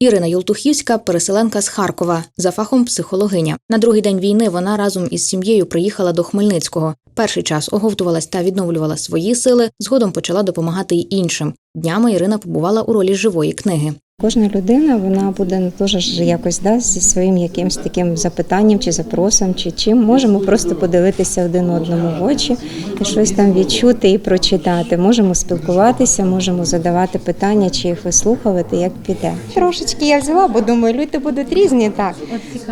Ірина Юлтухівська переселенка з Харкова за фахом психологиня. На другий день війни вона разом із сім'єю приїхала до Хмельницького. Перший час оговтувалась та відновлювала свої сили. Згодом почала допомагати й іншим. Днями Ірина побувала у ролі живої книги. Кожна людина вона буде ну, теж ж якось да, зі своїм якимось таким запитанням чи запросом, чи чим можемо просто подивитися один одному в очі і щось там відчути і прочитати. Можемо спілкуватися, можемо задавати питання, чи їх вислухувати, як піде. Трошечки я взяла, бо думаю, люди будуть різні. Так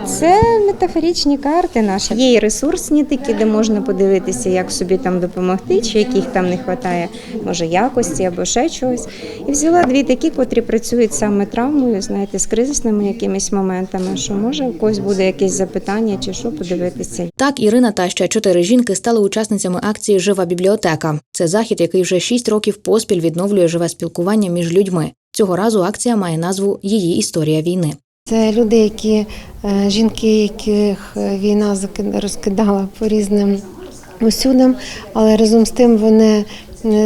це метафоричні карти наші. Є і ресурсні такі, де можна подивитися, як собі там допомогти, чи яких там не вистачає, може якості або ще чогось. І взяла дві такі, котрі працюють саме травмою, знаєте, з кризисними якимись моментами, що може у когось буде якесь запитання чи що подивитися. Так Ірина та ще чотири жінки стали учасницями акції Жива бібліотека. Це захід, який вже шість років поспіль відновлює живе спілкування між людьми. Цього разу акція має назву Її історія війни. Це люди, які е, жінки, яких е, війна розкидала по різним усюдам, але разом з тим вони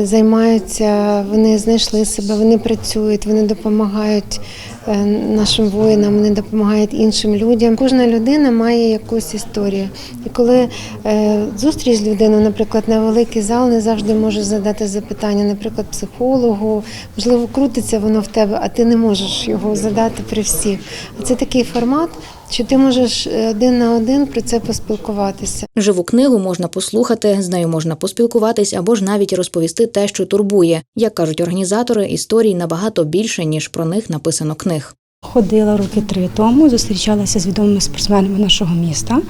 займаються, вони знайшли себе, вони працюють, вони допомагають е, нашим воїнам, вони допомагають іншим людям. Кожна людина має якусь історію. І коли е, зустріч з людиною, наприклад, на великий зал не завжди може задати запитання, наприклад, психологу, можливо, крутиться воно в тебе, а ти не можеш його задати при всіх. Це такий формат, що ти можеш е, один на один про це поспілкуватися. Живу книгу можна послухати, з нею можна поспілкуватись або ж навіть розповісти те, що турбує. Як кажуть організатори, історій набагато більше ніж про них написано книг. Ходила роки три тому, зустрічалася з відомими спортсменами нашого міста.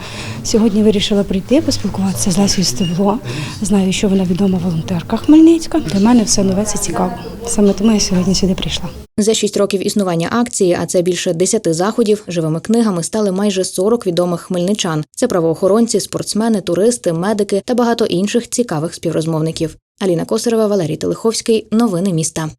Сьогодні вирішила прийти, поспілкуватися з Лесією Стебло. Знаю, що вона відома волонтерка Хмельницька. Для мене все нове це цікаво. Саме тому я сьогодні сюди прийшла. За шість років існування акції, а це більше десяти заходів, живими книгами стали майже 40 відомих хмельничан. Це правоохоронці, спортсмени, туристи, медики та багато інших цікавих співрозмовників. Аліна Косарева, Валерій Телеховський. Новини міста.